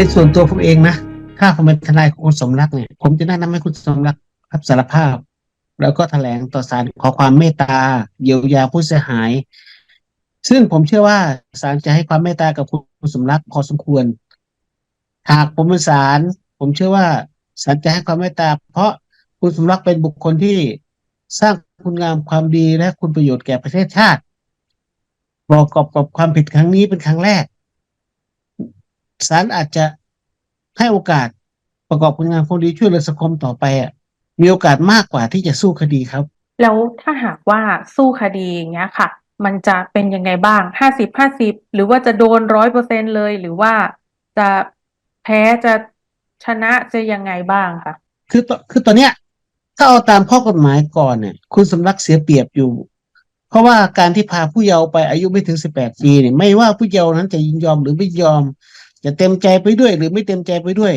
ในส่วนตัวผมเองนะถ้าผมเป็นทนายของคุณสมรักเนี่ย ผมจะแนะนำให้คุณสมรักรับสารภาพ แล้วก็แถลงต่อศาลขอความเมตตาเยียวยาผู้เสียหาย ซึ่งผมเชื่อว่าศาลจะให้ความเมตตากับคุณสมรักพอสมควร หากผมเป็นศาลผมเชื่อว่าศาลจะให้ความเมตตา เพราะคุณสมรักเป็นบุคคลที่สร้างคุณงามความดีและคุณประโยชน์แก่ประเทศชาติประกอบกับความผิดครั้งนี้เป็นครั้งแรก ศาลอาจจะให้โอกาสประกอบคุณงามความดีช่วยเหลือสังคมต่อไปอะมีโอกาสมากกว่าที่จะสู้คดีครับ แล้วถ้าหากว่าสู้คดีอย่างเงี้ยค่ะ มันจะเป็นยังไงบ้างห้าสิบห้าสิบหรือว่าจะโดนร้อยเปอร์เซ็นเลย หรือว่าจะแพ้จะชนะจะยังไงบ้างคะคือตคือตอนเนี้ยถ้าเอาตามข้อกฎหมายก่อนเนี่ย คุณสมรักเสียเปรียบอยู่ เพราะว่าการที่พาผู้เยาว์ไปอายุไม่ถึงสิบแปดปีเนี่ยไม่ว่าผู้เยาว์นั้นจะยินยอมหรือไม่ยอม จะเต็มใจไปด้วย หรือไม่เต็มใจไปด้วย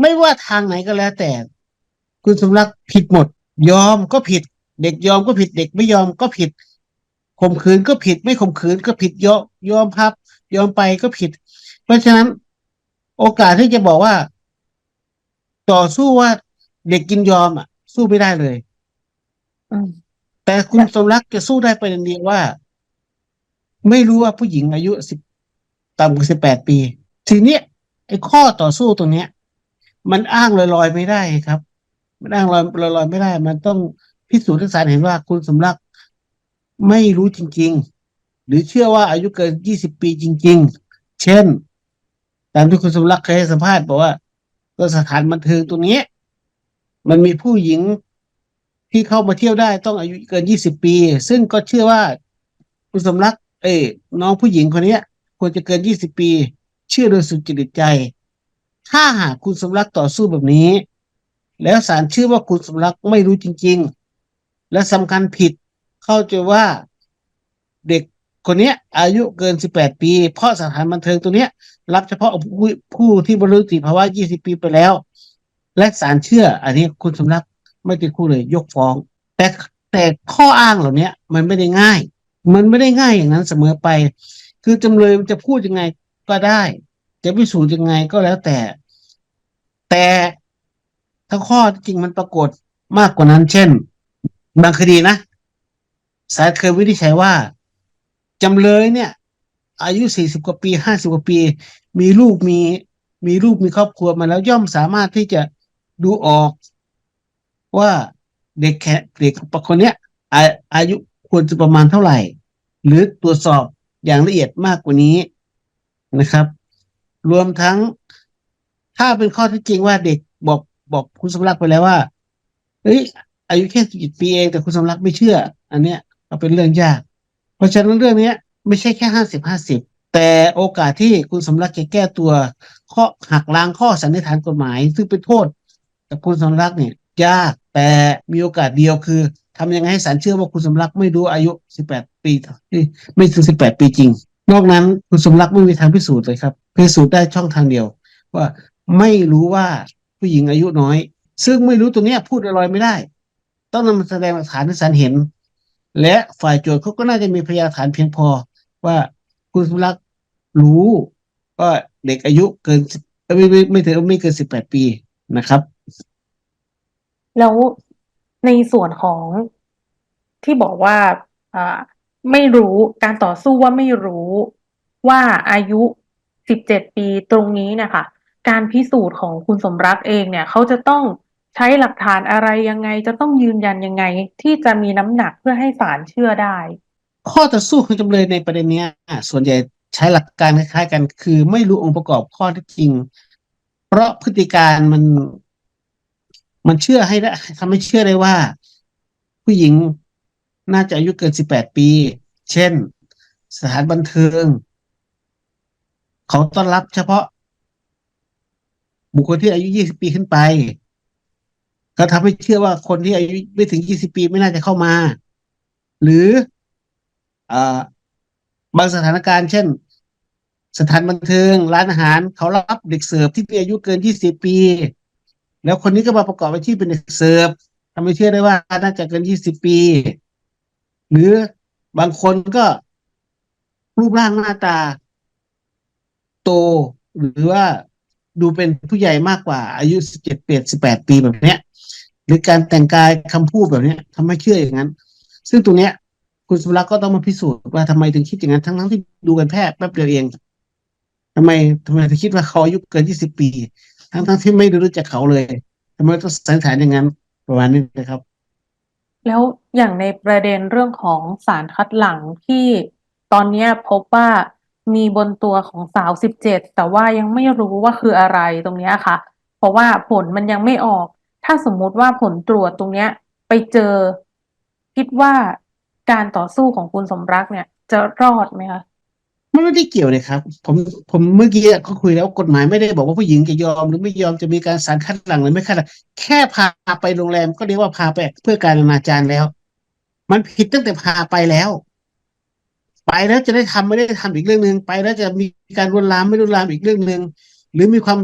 ไม่ว่าทางไหนก็แล้วแต่ คุณสมรักผิดหมด ยอมก็ผิด เด็กยอมก็ผิด เด็กไม่ยอมก็ผิดข่มขืนก็ผิด ไม่ข่มขืนก็ผิดยอมยอมพับ ยอมไปก็ผิด เพราะฉะนั้น โอกาสที่จะบอกว่า ต่อสู้ว่าเด็กยินยอมอะ สู้ไม่ได้เลยอืมแต่คุณสมรักจะสู้ได้ประเด็นเดียวว่า ไม่รู้ว่าผู้หญิงอายุสิบต่ำกว่าสิบแปดปี ทีเนี้ยไอ้ข้อต่อสู้ตรงเนี้ย มันอ้างลอยๆไม่ได้ครับ มันอ้างลอยลอยๆไม่ได้ มันต้องพิสูจน์ให้ศาลเห็นว่าคุณสมรักไม่รู้จริง ๆ หรือเชื่อว่าอายุเกินยี่สิบปีจริง ๆ เช่น ตามที่คุณสมรักเคยให้สัมภาษณ์บอกว่าก็สถานบันเทิงตรงนี้ มันมีผู้หญิงที่เข้ามาเที่ยวได้ต้องอายุเกินยี่สิบปี ซึ่งก็เชื่อว่าคุณสมรัก เอ้น้องผู้หญิงคนเนี้ยควรจะเกินยี่สิบปี เชื่อโดยสุจริตใจ ถ้าหากคุณสมรักต่อสู้แบบนี้ แล้วศาลเชื่อว่าคุณสมรักไม่รู้จริง ๆ และสำคัญผิดเข้าใจว่าเด็กคนนี้อายุเกินสิบแปดปี เพราะสถานบันเทิงตัวเนี้ยรับเฉพาะผู้ผู้ที่บรรลุนิติภาวะยี่สิบปีไปแล้ว และศาลเชื่อ อันนี้คุณสมรักไม่ติดคู่เลยยกฟ้อง แต่แต่ข้ออ้างเหล่านี้มันไม่ได้ง่าย มันไม่ได้ง่ายอย่างนั้นเสมอไป คือจำเลยมันจะพูดยังไง ก็ได้ จะพิสูจน์ยังไงก็แล้วแต่ แต่ถ้าข้อจริงมันปรากฏมากกว่านั้น เช่น บางคดีนะศาลเคยวินิจฉัยว่าจำเลยเนี่ย อายุสี่สิบกว่าปีห้าสิบกว่าปี มีลูกมีมีลูกมีครอบครัวมาแล้วย่อมสามารถที่จะดูออกว่าเด็กแค่เด็กคนเนี้ยอาอายุควรจะประมาณเท่าไหร่ หรือตรวจสอบอย่างละเอียดมากกว่านี้ นะครับ รวมทั้งถ้าเป็นข้อที่จริงว่าเด็กบอกบอกคุณสมรักไปแล้วว่าเฮ้ยอายุแค่สิบปีเองแต่คุณสมรักไม่เชื่อ อันเนี้ยก็เป็นเรื่องยาก เพราะฉะนั้นเรื่องเนี้ย ไม่ใช่แค่ห้าสิบห้าสิบแต่โอกาสที่คุณสมรักจะแก้ตัวข้อหักล้างข้อสันนิษฐานกฎหมาย ซึ่งเป็นโทษกับคุณสมรักเนี่ยยากแต่มีโอกาสเดียวคือทำยังไงให้ศาลเชื่อว่าคุณสมรักไม่รู้อายุสิบแปดปีไม่ถึงสิบแปดปีจริง นอกนั้นคุณสมรักไม่มีทางพิสูจน์เลยครับพิสูจน์ได้ช่องทางเดียว ว่าไม่รู้ว่าผู้หญิงอายุน้อย ซึ่งไม่รู้ตรงเนี้ยพูดลอยไม่ได้ ต้องนำมาแสดงหลักฐานให้ศาลเห็น และฝ่ายโจทย์เขาก็น่าจะมีพยานฐานเพียงพอ ว่าคุณสมรักรู้ว่าเด็กอายุเกินไม่ไม่ไม่ถึงไม่เกินสิบแปดปีนะครับ แล้วในส่วนของที่บอกว่า อ่า ไม่รู้การต่อสู้ว่าไม่รู้ว่าอายุสิบเจ็ดปีตรงนี้เนะคะการพิสูจน์ของคุณสมรักเองเนี่ยเขาจะต้องใช้หลักฐานอะไรยังไง จะต้องยืนยันยังไง ที่จะมีน้ำหนักเพื่อให้ศาลเชื่อได้ ข้อต่อสู้ของจำเลยในประเด็นนี้ส่วนใหญ่ใช้หลักการคล้ายๆกัน คือไม่รู้องค์ประกอบข้อท็จจริง เพราะพฤติการมัน มันเชื่อให้ได้ทำให้เชื่อได้ว่า ผู้หญิง น่าจะอายุเกินสิบแปดปี เช่น สถานบันเทิง เขาต้อนรับเฉพาะ บุคคลที่อายุยี่สิบปีขึ้นไป ก็ทำให้เชื่อว่าคนที่อายุไม่ถึงยี่สิบปีไม่น่าจะเข้ามา หรืออบางสถานการณ์เช่น สถานบันเทิง ร้านอาหาร เขารับเด็กเสิร์ฟที่มีอายุเกินยี่สิบปี แล้วคนนี้ก็มาประกอบอาชีพเป็นเด็กเสิร์ฟทำให้เชื่อได้ว่าน่าจะเกินยี่สิบปี หรือบางคนก็รูปร่างหน้าตา โตหรือว่าดูเป็นผู้ใหญ่มากกว่า อายุสิบเจ็ดเปดสิบแปดปีแบบเนี้ย หรือการแต่งกายคำพูดแบบเนี้ยทำให้เชื่ออย่างนั้น ซึ่งตรงเนี้ย คุณสุรักษ์ก็ต้องมาพิสูจน์ว่าทำไมถึงคิดอย่างนั้น ทั้งทั้งที่ดูกันแค่แป๊บเดียวเองทำไมทำไมถึงคิดว่าเขาอายุเกินยี่สิบปี ทั้งทั้งที่ไม่รู้จักเขาเลยทำไมต้องสันนิษฐานอย่างนั้นประมาณนี้นะครับ แล้วอย่างในประเด็นเรื่องของสารคัดหลั่งที่ตอนเนี้ยพบว่ามีบนตัวของสาวสิบเจ็ดแต่ว่ายังไม่รู้ว่าคืออะไรตรงเนี้ยค่ะ เพราะว่าผลมันยังไม่ออก ถ้าสมมุติว่าผลตรวจตรงเนี้ยไปเจอ คิดว่าการต่อสู้ของคุณสมรักเนี่ยจะรอดไหมคะ มันไม่ได้เกี่ยวเลยครับ ผมผมเมื่อกี้ก็คุยแล้วกฎหมายไม่ได้บอกว่าผู้หญิงจะยอมหรือไม่ยอมจะมีการสารคัดหลังหรือไม่คัดหลังแค่พาไปโรงแรมก็เรียกว่าพาไปเพื่อการอนาจารแล้ว มันผิดตั้งแต่พาไปแล้ว ไปแล้วจะได้ทำไม่ได้ทำอีกเรื่องหนึ่งไปแล้วจะมีการลวนลามไม่ลวนลามอีกเรื่องหนึ่งหรือมีความ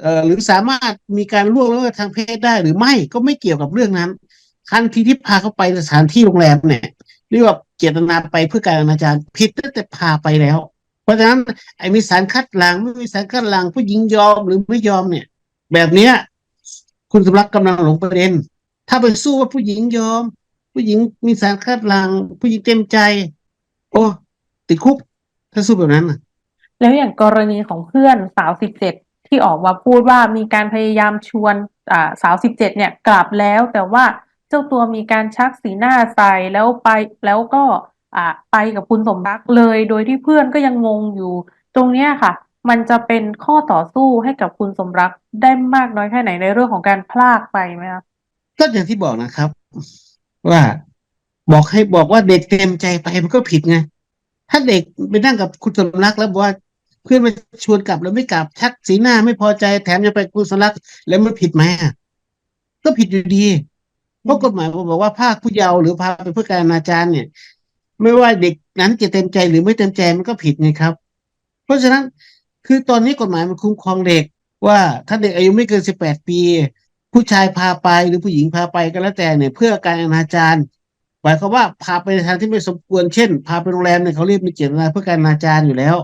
เอ่อหรือสามารถมีการล่วงละเมิดทางเพศได้หรือไม่ก็ไม่เกี่ยวกับเรื่องนั้น ทันทีที่พาเขาไปสถานที่โรงแรมเนี่ยเรียกว่า เจตนาไปเพื่อการอนาจารผิดตั้งแต่พาไปแล้ว เพราะฉะนั้นไอ้มีสารคัดหลังไม่มีสารคัดหลังผู้หญิงยอมหรือไม่ยอมเนี่ย แบบเนี้ย คุณสมรักกำลังหลงประเด็น ถ้าไปสู้ว่าผู้หญิงยอม ผู้หญิงมีสารคัดหลัง ผู้หญิงเต็มใจ โอ้ติดคุก ถ้าสู้แบบนั้นน่ะแล้วอย่างกรณีของเพื่อนสาวสิบเจ็ดที่ออกมาพูดว่ามีการพยายามชวนอ่าสาวสิบเจ็ดเนี่ยกลับแล้วแต่ว่า เจ้าตัวมีการชักสีหน้าใส่แล้วไปแล้วก็อ่าไปกับคุณสมรักเลย โดยที่เพื่อนก็ยังงงอยู่ ตรงเนี้ยค่ะ มันจะเป็นข้อต่อสู้ให้กับคุณสมรักได้มากน้อยแค่ไหนในเรื่องของการพลากไปไหมคะก็อย่างที่บอกนะครับ ว่าบอกให้บอกว่าเด็กเต็มใจไปมันก็ผิดไงถ้าเด็กไปนั่งกับคุณสมรักแล้วบอกว่าเพื่อนมาชวนกลับแล้วไม่กลับชักสีหน้าไม่พอใจแถมยังไปคุณสมรักแล้วมันผิดไหมก็ผิดอยู่ดี เพราะกฎหมายบอกว่าภาคผู้เยาว์หรือพาไปเพื่อการอนาจารเนี่ย ไม่ว่าเด็กนั้นจะเต็มใจหรือไม่เต็มใจมันก็ผิดไงครับ เพราะฉะนั้นคือตอนนี้กฎหมายมันคุ้มครองเด็กว่าถ้าเด็กอายุไม่เกินสิบแปดปี ผู้ชายพาไปหรือผู้หญิงพาไปก็แล้วแต่เนี่ย เพื่อการอนาจารหมายความว่าพาไปในทางที่ไม่สมควรเช่น พาไปโรงแรมเนี่ยเขาเรียกมีเจตนาเพื่อการอนาจารอยู่แล้ว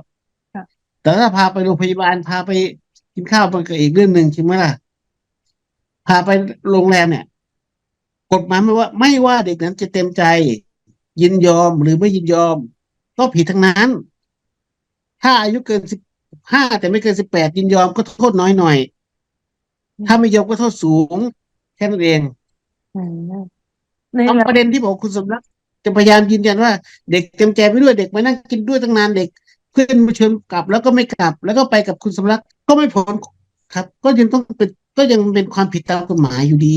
ค่ะแต่ถ้าพาไปโรงพยาบาลพาไปกินข้าวมันก็อีกเรื่องหนึ่งใช่ไหมล่ะพาไปโรงแรมเนี่ย กฎหมายไม่ว่า ไม่ว่าเด็กนั้นจะเต็มใจ ยินยอมหรือไม่ยินยอมก็ผิดทั้งนั้น ถ้าอายุเกินสิบห้าแต่ไม่เกินสิบแปดยินยอมก็โทษน้อยหน่อย ถ้าไม่ยอมก็โทษสูง แค่นั้นเองอืมในเอาประเด็นที่บอกคุณสมรักจะพยายามยืนยันว่า เด็กเต็มใจไปด้วยเด็กมานั่งกินด้วยตั้งนานเด็ก เพื่อนมาชวนกลับแล้วก็ไม่กลับ แล้วก็ไปกับคุณสมรักก็ไม่พ้นครับ ก็ยังต้องเป็นก็ยังเป็นความผิดตามกฎหมายอยู่ดี